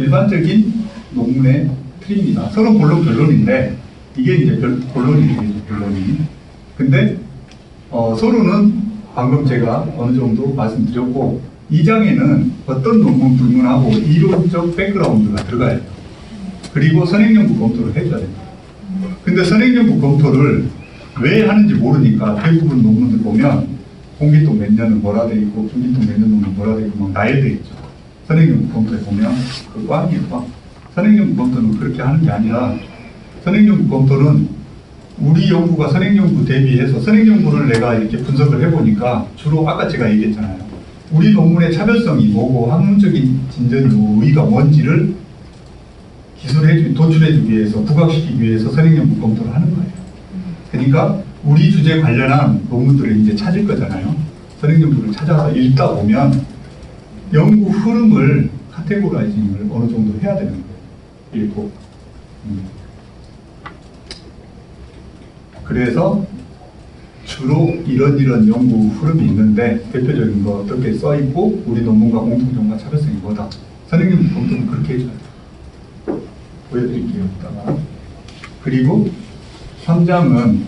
일반적인 논문의 틀입니다. 서로 본론 결론인데 이게 이제 결, 본론이에요, 본론이. 근데 어, 서로는 방금 제가 어느 정도 말씀드렸고 이 장에는 어떤 논문 불문하고 이론적 백그라운드가 들어가야 돼요. 그리고 선행연구 검토를 해줘야 됩니다. 근데 선행연구 검토를 왜 하는지 모르니까 대부분 논문들 보면 공기동 몇 년은 뭐라 돼 있고 중기동 몇 년은 뭐라 돼 있고 막 나열돼 있죠. 선행연구 검토에 보면 그 꽝이에요, 꽝. 선행연구 검토는 그렇게 하는 게 아니라 선행연구 검토는 우리 연구가 선행 연구 대비해서 선행 연구를 내가 이렇게 분석을 해보니까 주로 아까 제가 얘기했잖아요. 우리 논문의 차별성이 뭐고 학문적인 진전이 뭐 의의가 뭔지를 기술해 도출해주기 위해서 부각시키기 위해서 선행 연구 검토를 하는 거예요. 그러니까 우리 주제 관련한 논문들을 이제 찾을 거잖아요. 선행 연구를 찾아서 읽다 보면 연구 흐름을 카테고라이징을 어느 정도 해야 되는 거예요. 음. 그래서 주로 이런 이런 연구 흐름이 있는데 대표적인 거 어떻게 써 있고 우리 논문과 공통점과 차별성이 뭐다. 선생님 검토는 그렇게 해줘야 돼요. 보여드릴게요. 이따가. 그리고 3장은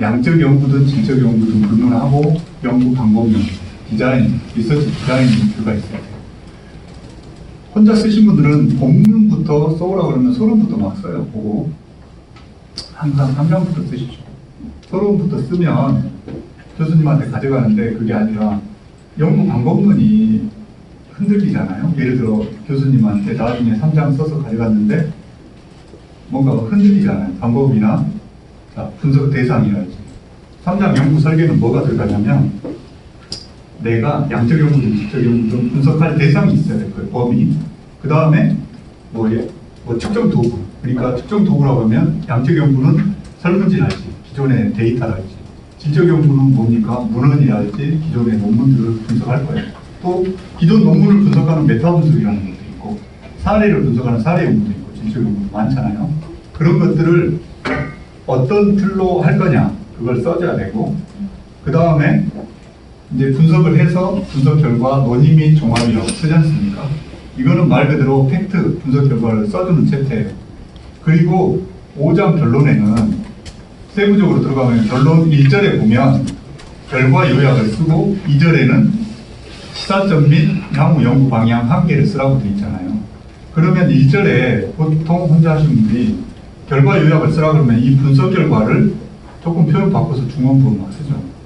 양적 연구든 질적 연구든 불문하고 연구 방법론, 디자인, 리서치 디자인이 들어가 있어야 돼요. 혼자 쓰신 분들은 본문부터 써오라 그러면 서론부터 막 써요. 보고 항상 3장부터 쓰시죠. 서론부터 쓰면 교수님한테 가져가는데 그게 아니라 연구 방법론이 흔들리잖아요. 예를 들어 교수님한테 나중에 3장 써서 가져갔는데 뭔가 흔들리잖아요. 방법이나 자, 분석 대상이랄지. 3장 연구 설계는 뭐가 들어가냐면 내가 양적 연구든 질적 연구든 분석할 대상이 있어야 될 거예요. 범위. 그 다음에 뭐, 예, 뭐 측정 도구. 그러니까 측정 도구라고 하면 양적 연구는 설문지랄지 기존의 데이터랄지 질적 연구는 뭡니까? 문헌이랄지 기존의 논문들을 분석할 거예요. 또 기존 논문을 분석하는 메타 분석이라는 것도 있고 사례를 분석하는 사례 연구도 있고 질적 연구도 많잖아요. 그런 것들을 어떤 틀로 할 거냐 그걸 써줘야 되고 그 다음에 이제 분석을 해서 분석 결과 논의 및 종합이라고 쓰지 않습니까? 이거는 말 그대로 팩트 분석 결과를 써주는 챕터예요. 그리고 5장 결론에는 세부적으로 들어가면 결론 1절에 보면 결과 요약을 쓰고 2절에는 시사점 및 향후 연구 방향 한계를 쓰라고 되어 있잖아요. 그러면 1절에 보통 혼자 하시는 분들이 결과 요약을 쓰라 그러면 이 분석 결과를 조금 표현 바꿔서 중원부로 막 쓰죠.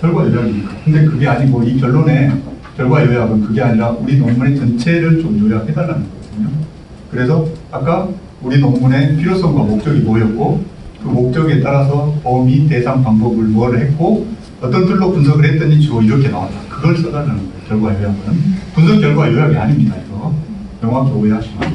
결과 요약이니까. 근데 그게 아니고 이 결론의 결과 요약은 그게 아니라 우리 논문의 전체를 좀 요약해달라는 거거든요. 그래서 아까 우리 논문의 필요성과 목적이 뭐였고 그 목적에 따라서 범위, 대상, 방법을 뭘 했고 어떤 틀로 분석을 했더니 주로 이렇게 나왔다. 그걸 써달라는 거예요. 결과 요약은. 분석 결과 요약이 아닙니다. 이거. 명확히 오해하시면